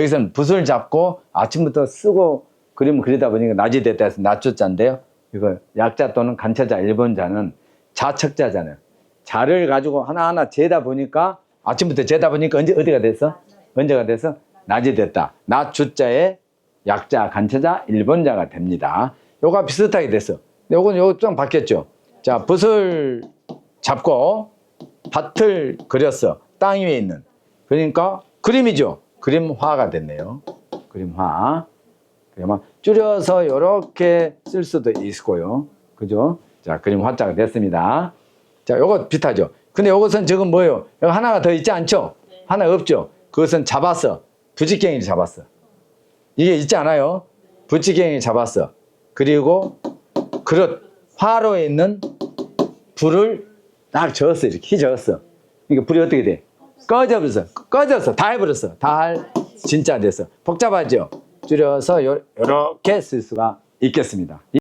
여기서는 붓을 잡고 아침부터 쓰고 그림 그리다 보니까 낮이 됐다 해서 낮조자인데요. 이거 약자 또는 간체자 일본자는 자척자잖아요. 자를 가지고 하나하나 재다 보니까 아침부터 재다 보니까 언제 어디가 됐어? 언제가 돼서 낮이 됐다. 낮주자의 약자, 간체자, 일본자가 됩니다. 요가 비슷하게 됐어. 요건 요거 좀 바뀌었죠. 자, 붓을 잡고 밭을 그렸어. 땅 위에 있는. 그러니까 그림이죠. 그림화가 됐네요. 그림화. 그러면 줄여서 이렇게 쓸 수도 있고요. 그죠? 자, 그림 화자가 됐습니다. 자, 요거 비슷하죠. 근데 요것은 지금 뭐예요? 여기 하나가 더 있지 않죠? 하나 없죠? 그것은 잡았어. 부직갱이 잡았어. 이게 있지 않아요? 부직갱이 잡았어. 그리고 그릇, 화로에 있는 불을 딱 저었어. 이렇게 저었어. 그러니까 불이 어떻게 돼? 꺼져버렸어. 꺼졌어. 다 해버렸어. 다 할 진짜 됐어. 복잡하죠? 줄여서 요, 요렇게 쓸 수가 있겠습니다.